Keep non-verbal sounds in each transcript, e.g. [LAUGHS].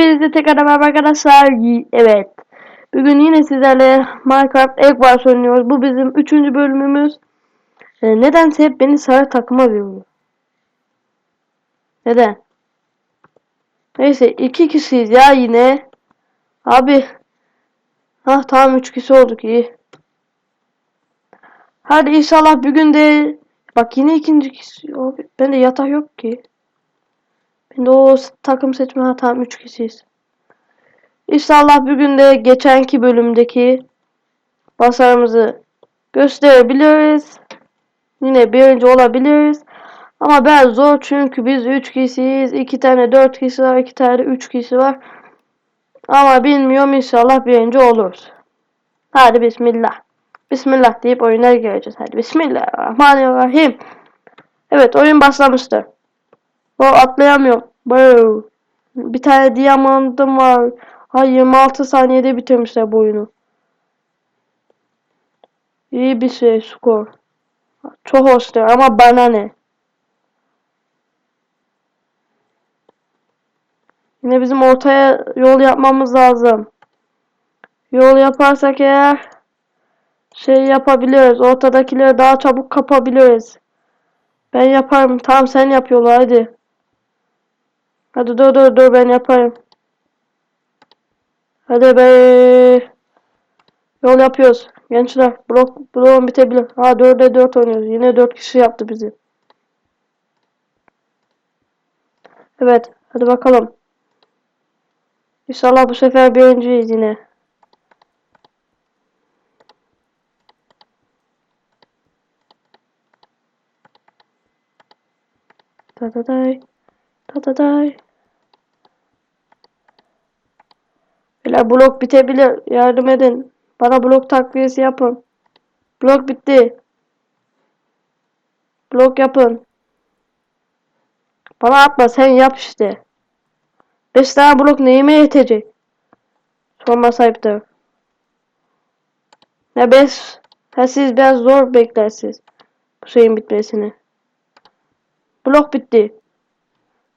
Hepinize tekrar merhaba arkadaşlar. Evet. Bugün yine sizlerle Minecraft Egg Wars oynuyoruz. Bu bizim üçüncü bölümümüz. Ee, nedense hep beni sarı takıma veriyor. Neden? Neyse iki kişiyiz ya yine. Abi. Ha tamam üç kişi olduk iyi. Hadi inşallah bugün de bak yine ikinci kişi. Abi, bende yatak yok ki. Bende o takım seçme ha tamam üç kişiyiz. İnşallah bugün de geçenki bölümdeki başarımızı gösterebiliriz. Yine birinci olabiliriz. Ama ben zor çünkü biz 3 kişiyiz. 2 tane 4 kişi var. 2 tane 3 kişi var. Ama bilmiyorum inşallah birinci oluruz. Hadi bismillah. Bismillah deyip oyuna gireceğiz. Hadi bismillahirrahmanirrahim. Evet oyun başlamıştır. O atlayamıyorum. Wow. Bir tane diamantım var. Ay 26 saniyede bitirmişler bu oyunu. İyi bir şey skor. Çok hoştur ama bana ne? Yine bizim ortaya yol yapmamız lazım. Yol yaparsak eğer şey yapabiliriz. Ortadakileri daha çabuk kapabiliriz. Ben yaparım. Tamam sen yap yolu hadi. Hadi dur dur dur ben yaparım. Hadi be. Yol yapıyoruz. Gençler blok bloğum bitebilir. Ha 4'e 4 oynuyoruz. Yine 4 kişi yaptı bizi. Evet. Hadi bakalım. İnşallah bu sefer birinciyiz yine. Da da. Da da day. Beyler blok bitebilir. Yardım edin. Bana blok takviyesi yapın. Blok bitti. Blok yapın. Bana atma sen yap işte. 5 tane blok neyime yetecek? Sorma sahiptir. Ne 5? Ha siz biraz zor beklersiniz. Bu şeyin bitmesini. Blok bitti.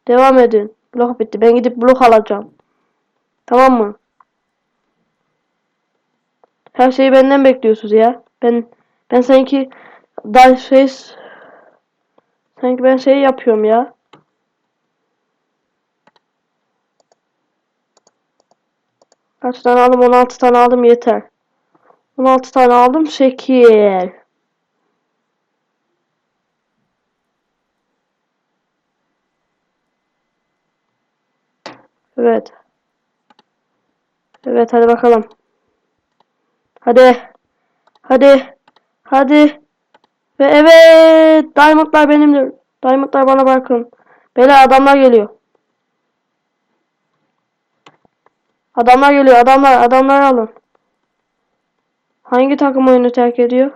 Devam edin. Blok bitti. Ben gidip blok alacağım. Tamam mı? Her şeyi benden bekliyorsunuz ya. Ben ben sanki daha şey sanki ben şey yapıyorum ya. Kaç tane aldım? 16 tane aldım yeter. 16 tane aldım. Şekil. Evet. Evet hadi bakalım. Hadi. Hadi. Hadi. Ve evet. Diamondlar benimdir. Diamondlar bana bakın. Beyler adamlar geliyor. Adamlar geliyor. Adamlar. Adamlar alın. Hangi takım oyunu terk ediyor?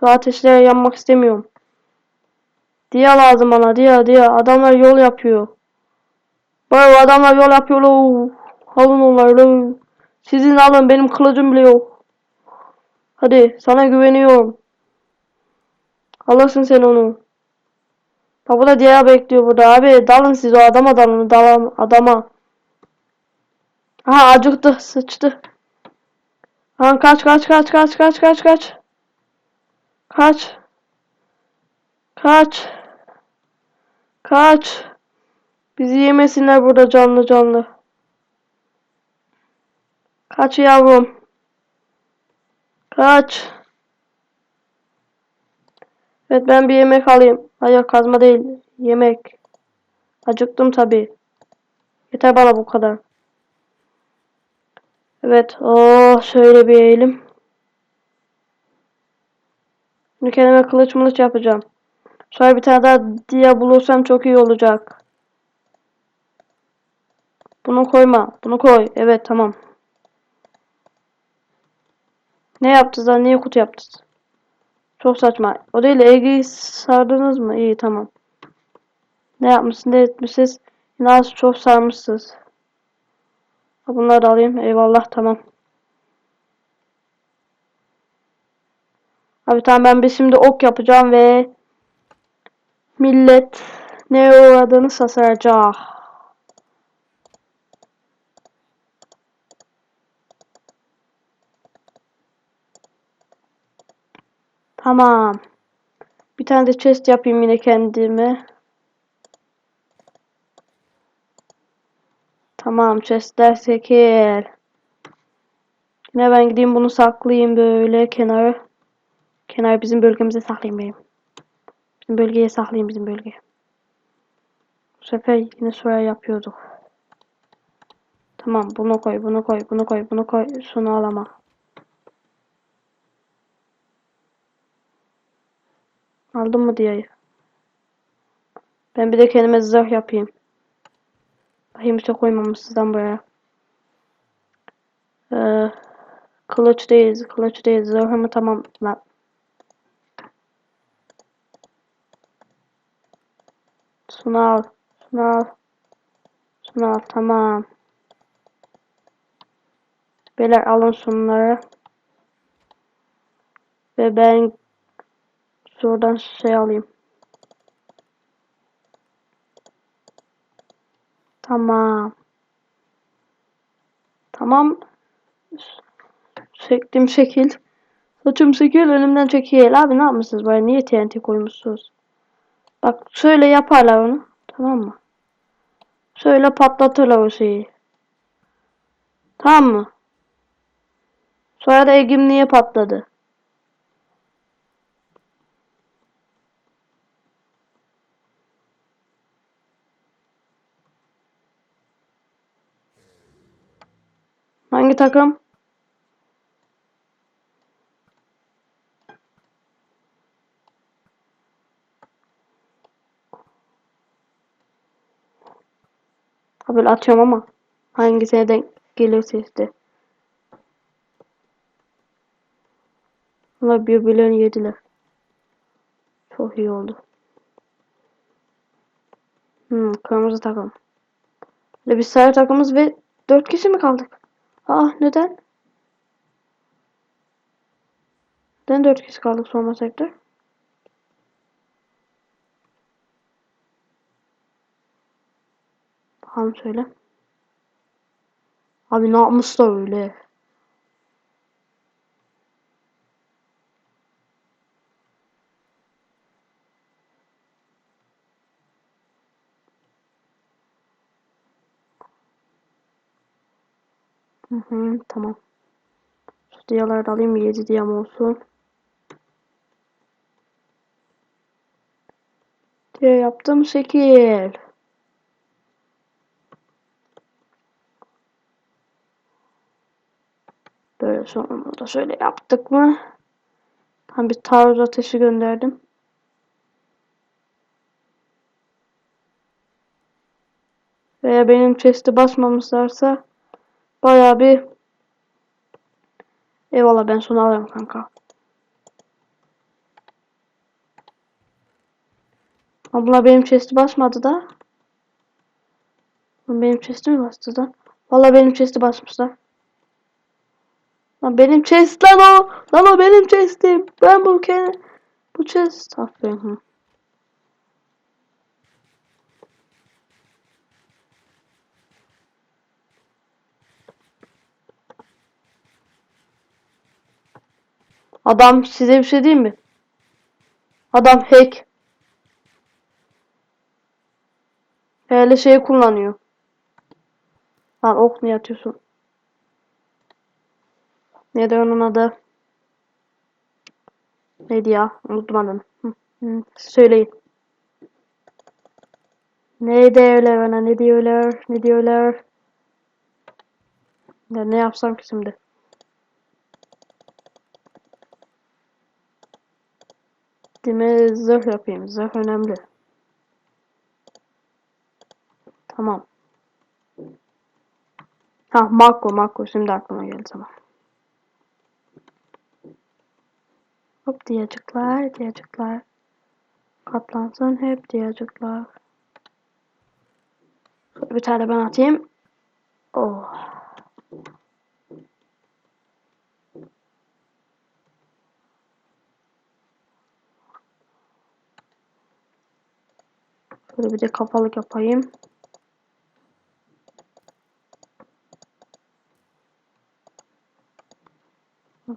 Şu ateşlere yanmak istemiyorum. Diye lazım bana. Diye diye. Adamlar yol yapıyor. Böyle adamlar yol yapıyor. Alın onları. Sizin alın benim kılıcım bile yok. Hadi sana güveniyorum. Alırsın sen onu. Bak da diğer bekliyor burada abi. Dalın siz o adama dalın. Dalın adama. Aha acıktı sıçtı. Aha kaç kaç kaç kaç kaç kaç kaç. Kaç. Kaç. Kaç. Bizi yemesinler burada canlı canlı. Kaç yavrum. Kaç. Evet ben bir yemek alayım. Hayır kazma değil. Yemek. Acıktım tabi. Yeter bana bu kadar. Evet. Oh şöyle bir eğilim. Şimdi kendime kılıç mılıç yapacağım. Sonra bir tane daha diye bulursam çok iyi olacak. Bunu koyma. Bunu koy. Evet tamam. Ne yaptınız lan? Niye kutu yaptınız? Çok saçma. O değil Ege'yi sardınız mı? İyi tamam. Ne yapmışsın ne etmişsiniz? Yine çok sarmışsınız. Bunları alayım. Eyvallah tamam. Abi tamam ben bir şimdi ok yapacağım ve millet ne uğradığını sasaracak. Tamam. Bir tane de chest yapayım yine kendime. Tamam chestler sekir. Yine ben gideyim bunu saklayayım böyle kenara. Kenar bizim bölgemize saklayayım benim. Bizim bölgeye saklayayım bizim bölgeye. Bu sefer yine soya yapıyorduk. Tamam bunu koy bunu koy bunu koy bunu koy. Şunu alama. Aldın mı diye. Ben bir de kendime zırh yapayım. Bakayım bir şey koymamışsızdan buraya. Ee, kılıç değil, kılıç değil. Zırhımı tamam lan. Şunu al, şunu al. Şunu al, tamam. Beyler alın şunları. Ve ben şuradan şey alayım. Tamam. Tamam. Çektim şekil. Saçım şekil önümden çekil. Abi ne yapmışsınız böyle? Niye TNT koymuşsunuz? Bak şöyle yaparlar onu. Tamam mı? Şöyle patlatırlar o şeyi. Tamam mı? Sonra da Egim niye patladı? Hangi takım? Böyle atıyorum ama hangisine denk gelirse işte. Bunlar birbirlerini yediler. Çok iyi oldu. Hmm, kırmızı takım. Ve biz sarı takımız ve dört kişi mi kaldık? Ah neden? Neden dört kişi kaldık sorma sektör? Bakalım söyle. Abi ne yapmışlar öyle? Hı tamam. Şu diyaları da alayım. 7 diyam olsun. Diye yaptım şekil. Böyle sonra da şöyle yaptık mı? Ben bir taarruz ateşi gönderdim. Veya benim chest'i basmamışlarsa bayağı bir Eyvallah ben sonu alırım kanka. Abla benim chest'i basmadı da. Benim chest'i mi bastı da? Valla benim chest'i basmışlar. Lan benim chest lan o. Lan o benim chest'im. Ben bu kendi bu chest. Aferin. Adam size bir şey diyeyim mi? Adam hack. Böyle şey kullanıyor. Lan ok niye atıyorsun? Neydi onun adı? Neydi ya? Unuttum adını. Söyleyin. Neydi öyle bana? Ne diyorlar? Ne diyorlar? Ya ne yapsam ki şimdi? Dime zırh yapayım. Zırh önemli. Tamam. Ha Marco Marco şimdi aklıma geldi tamam. Hop diyecekler diyecekler. Katlansın hep. Şöyle bir tane ben atayım. Oh. Şöyle bir de kapalık yapayım.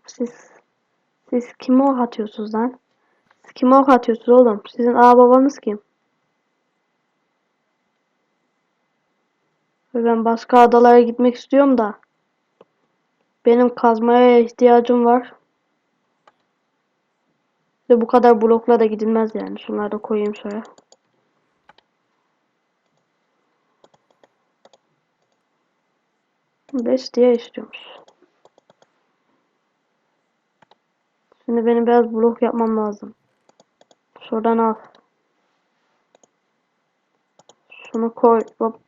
Siz Siz kime ok atıyorsunuz lan? Siz kime ok atıyorsunuz oğlum? Sizin ağ babanız kim? Ben başka adalara gitmek istiyorum da. Benim kazmaya ihtiyacım var. Ve bu kadar blokla da gidilmez yani. Şunları da koyayım şöyle. Beş diye istiyormuş. Şimdi benim biraz blok yapmam lazım. Şuradan al. Şunu koy. Hop.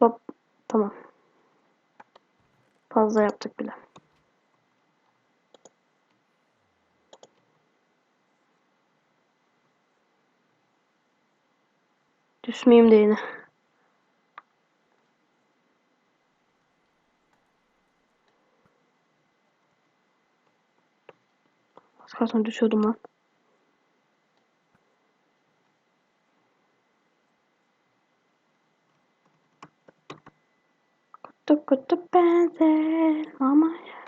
Hop. Tamam. Fazla yaptık bile. Düşmeyeyim de yine. Az kalsın düşüyordum lan. Kutu kutu benzer ama ya.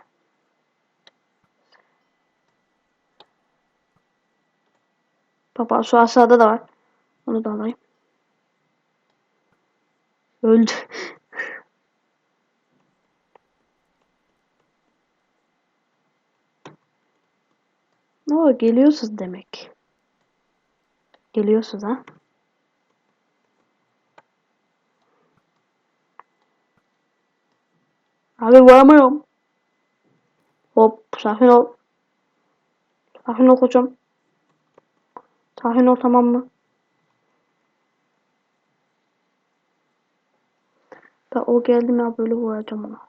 Baba şu aşağıda da var. Onu da alayım. Öldü. [LAUGHS] Oo, geliyorsunuz demek. Geliyorsunuz ha. Abi varamıyorum. Hop sakin ol. Sakin ol koçum. Sakin ol tamam mı? Ben o geldi mi böyle vuracağım ona.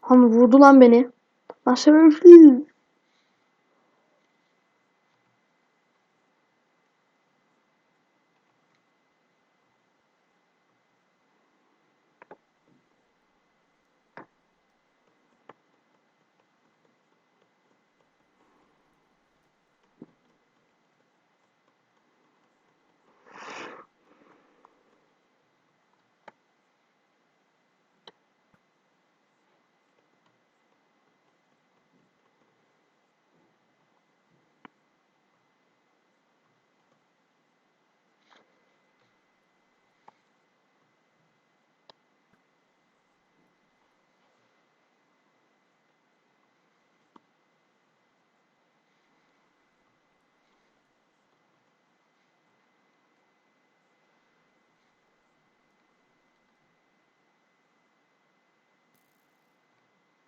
Hani vurdu lan beni. Lan şerefsiz.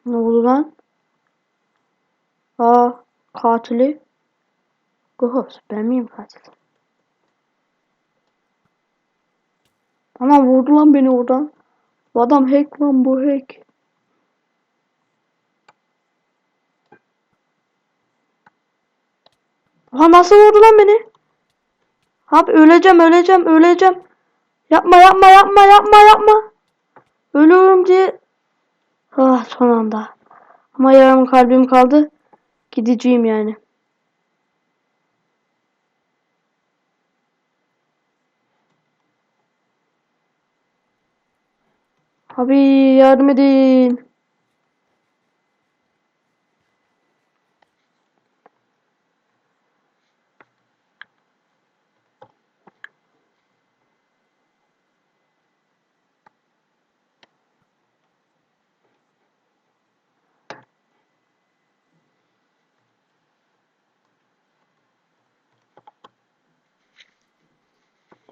Ne oldu lan? Aa katili. Ghost ben miyim katil? Ana vurdu lan beni oradan. Bu adam hack lan bu hack. Aha nasıl vurdu lan beni? Abi öleceğim öleceğim öleceğim. Yapma yapma yapma yapma yapma. Ölüyorum diye. Ah son anda. Ama yarım kalbim kaldı. Gideceğim yani. Abi yardım edin.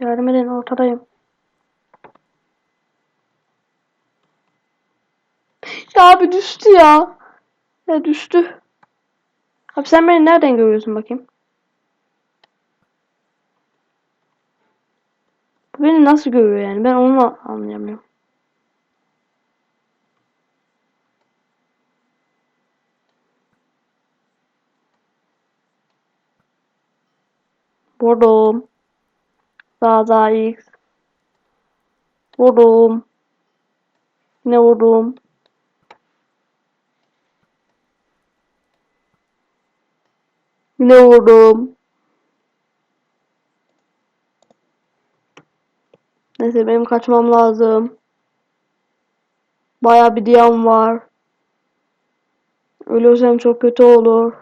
Yardım edin ortadayım. Ya abi düştü ya. Ya düştü. Abi sen beni nereden görüyorsun bakayım? Bu beni nasıl görüyor yani? Ben onu anlayamıyorum. Vurdum. Daha X. Vurdum. Ne vurdum? Ne vurdum? Neyse benim kaçmam lazım. Baya bir diyam var. Ölürsem çok kötü olur.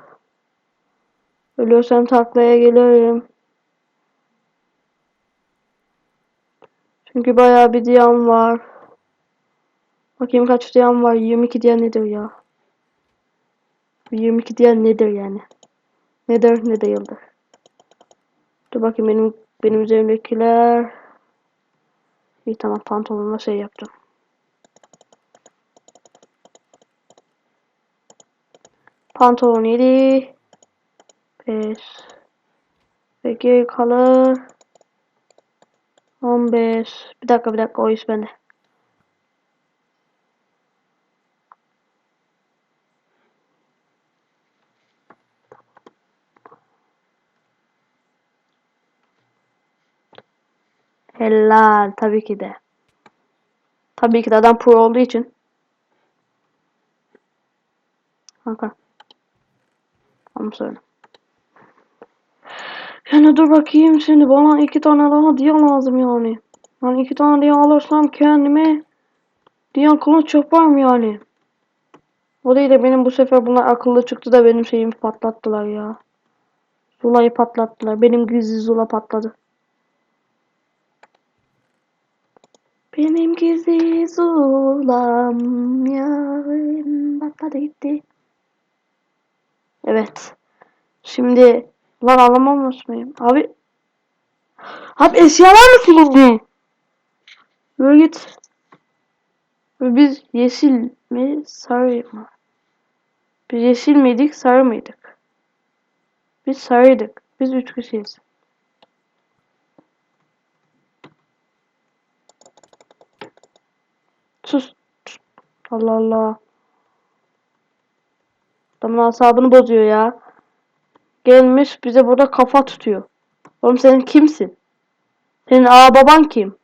Ölürsem taklaya gelirim. Çünkü bayağı bir diyam var. Bakayım kaç diyam var. 22 diyen nedir ya? 22 diyen nedir yani? Nedir ne değildir. Dur bakayım benim benim üzerimdekiler. İyi tamam pantolonla şey yaptım. Pantolon 7 5 ve geri kalır 15 bir dakika bir dakika o iş bende. Helal tabii ki de. Tabii ki de adam pro olduğu için. Kanka. Onu söyle. Yani dur bakayım şimdi bana iki tane daha diye lazım yani. Yani iki tane diye alırsam kendime diyen kılıç yaparım yani. O değil de benim bu sefer bunlar akıllı çıktı da benim şeyimi patlattılar ya. Zula'yı patlattılar. Benim gizli Zula patladı. Benim gizli Zula'm yarım patladı gitti. Evet. Şimdi lan alamamış mıyım? Abi Abi eşyalar mı silindi? Böyle git. Biz yeşil mi sarı mı? Biz yeşil miydik sarı mıydık? Biz sarıydık. Biz üç kişiyiz. Sus. Allah Allah. Adamın asabını bozuyor ya. Gelmiş bize burada kafa tutuyor. Oğlum sen kimsin? Senin ağa baban kim?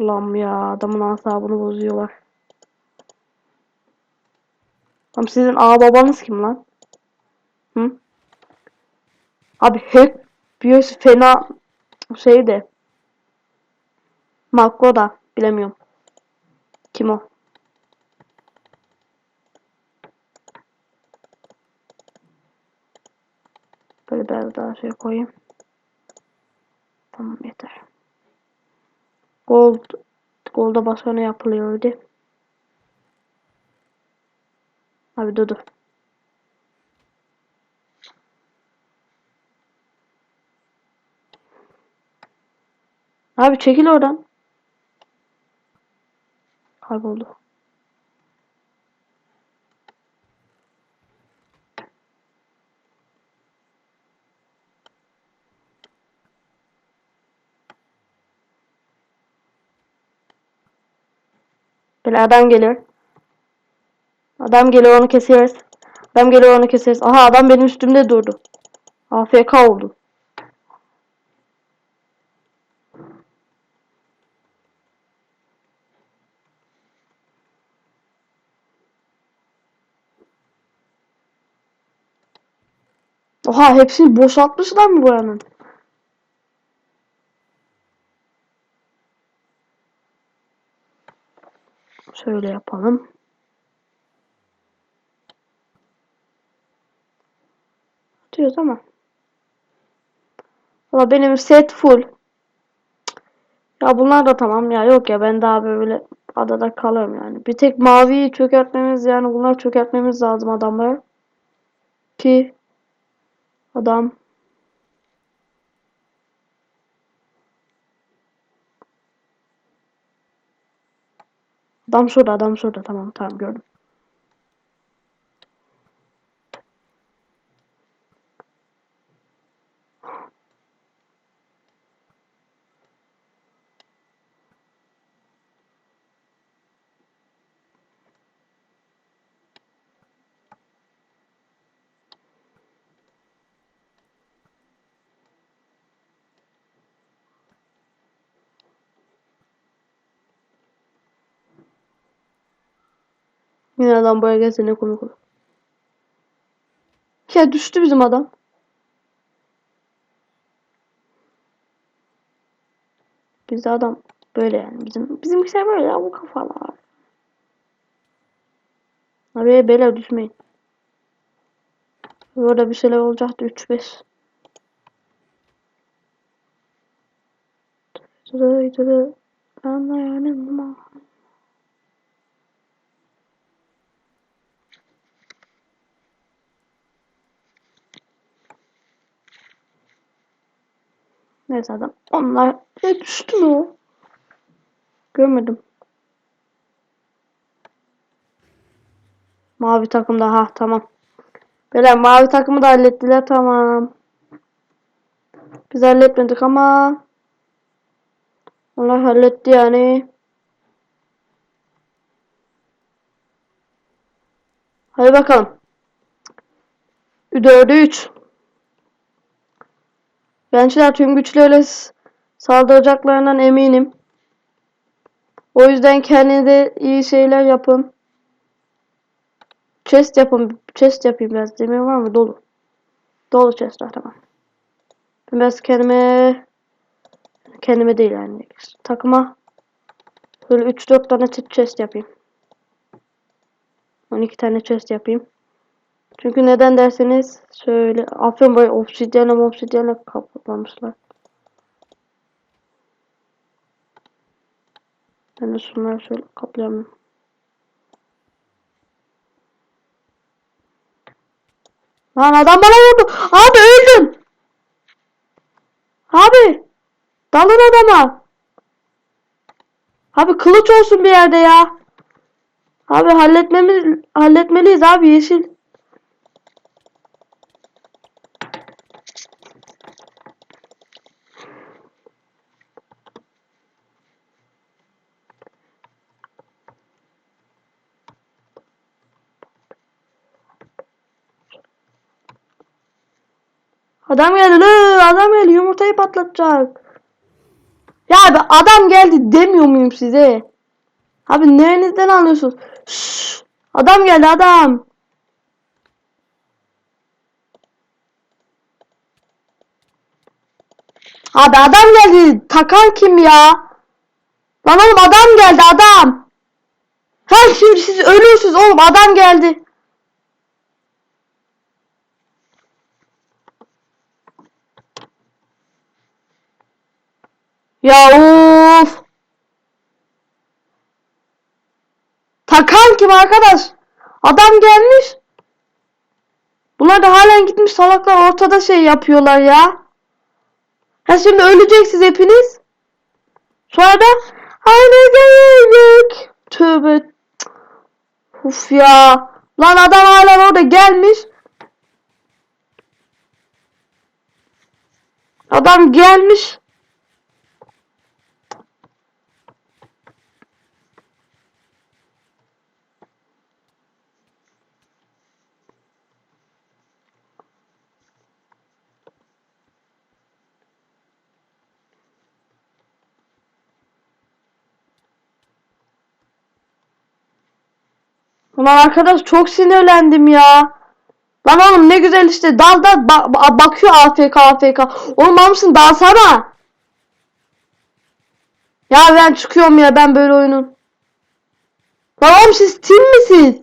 Allah'ım ya adamın asabını bozuyorlar. Oğlum sizin ağa babanız kim lan? Hı? Abi hep birisi fena şey de. Makro da bilemiyorum. Kim o? Böyle biraz daha şey koyayım. Tamam yeter. Gold Gold'a başka ne yapılıyordu? Abi dur dur. Abi çekil oradan. Kayboldu. Böyle adam geliyor. Adam geliyor onu kesiyoruz. Adam geliyor onu kesiyoruz. Aha adam benim üstümde durdu. AFK oldu. Oha hepsini boşaltmışlar mı buranın? Şöyle yapalım. Diyoruz ama. Valla benim set full. Ya bunlar da tamam ya. Yok ya ben daha böyle adada kalırım yani. Bir tek maviyi çökertmemiz yani bunlar çökertmemiz lazım adamları. Ki adam Adam şurada adam şurada tamam tamam gördüm. Yine adam buraya gelse ne komik olur. Ya düştü bizim adam. Bizde adam böyle yani bizim bizim bizimkiler böyle ya bu kafalar. Abi beyler düşmeyin. Burada bir şeyler olacaktı 3-5. Anlayanım Neyse adam. Onlar hep düştü mü? Görmedim. Mavi takımda ha tamam. Böyle mavi takımı da hallettiler tamam. Biz halletmedik ama onlar halletti yani. Hadi bakalım. 4'e 3. Gençler tüm güçleriyle saldıracaklarından eminim. O yüzden kendinize iyi şeyler yapın. Chest yapın. Chest yapayım biraz. Demir var mı? Dolu. Dolu chestler tamam. Ben biraz kendime kendime değil yani. Takıma böyle 3-4 tane ch- chest yapayım. 12 tane chest yapayım. Çünkü neden derseniz şöyle afyon böyle obsidyenle obsidyenle kaplamışlar. Ben de şunları şöyle kaplayamıyorum. Lan adam bana vurdu. Abi öldüm. Abi. Dalın adama. Abi kılıç olsun bir yerde ya. Abi halletmemiz halletmeliyiz abi yeşil. Adam geldi lü, adam geldi yumurtayı patlatacak. Ya abi adam geldi demiyor muyum size? Abi nerenizden anlıyorsunuz? Şşş, adam geldi adam. Abi adam geldi. Takan kim ya? Lan oğlum adam geldi adam. Ha şimdi siz ölüyorsunuz oğlum adam geldi. Ya of. Takan kim arkadaş? Adam gelmiş. Bunlar da halen gitmiş salaklar ortada şey yapıyorlar ya. Ha şimdi öleceksiniz hepiniz. Sonra da haydi geldik. Tövbe. Uf ya. Lan adam hala orada gelmiş. Adam gelmiş. Ulan arkadaş çok sinirlendim ya. Lan oğlum ne güzel işte dal dal ba- ba- bakıyor AFK AFK. Oğlum mal mısın dalsana. Ya ben çıkıyorum ya ben böyle oyunun. Lan oğlum siz tim misiniz?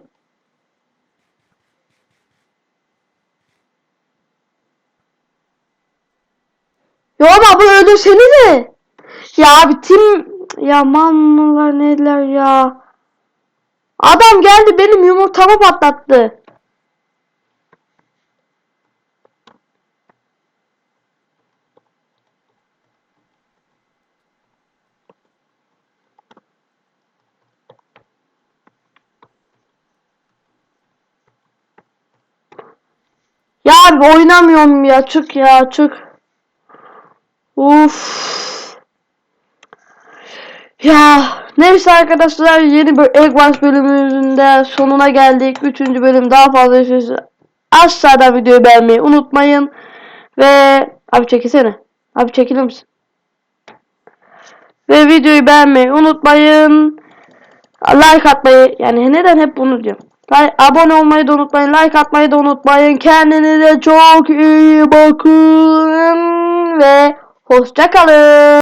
Ya ama bu öldürsenize. Ya abi tim ya mammalar neler ya. Adam geldi benim yumurtamı patlattı. Ya abi oynamıyorum ya çık ya çık. Uf. Ya neyse arkadaşlar yeni bir Eggwars bölümünün de sonuna geldik. Üçüncü bölüm daha fazla yaşıyoruz. Aşağıdan videoyu beğenmeyi unutmayın. Ve abi çekilsene. Abi çekilir misin? Ve videoyu beğenmeyi unutmayın. Like atmayı yani neden hep bunu diyorum. Like, abone olmayı da unutmayın. Like atmayı da unutmayın. Kendinize çok iyi bakın. Ve hoşça kalın.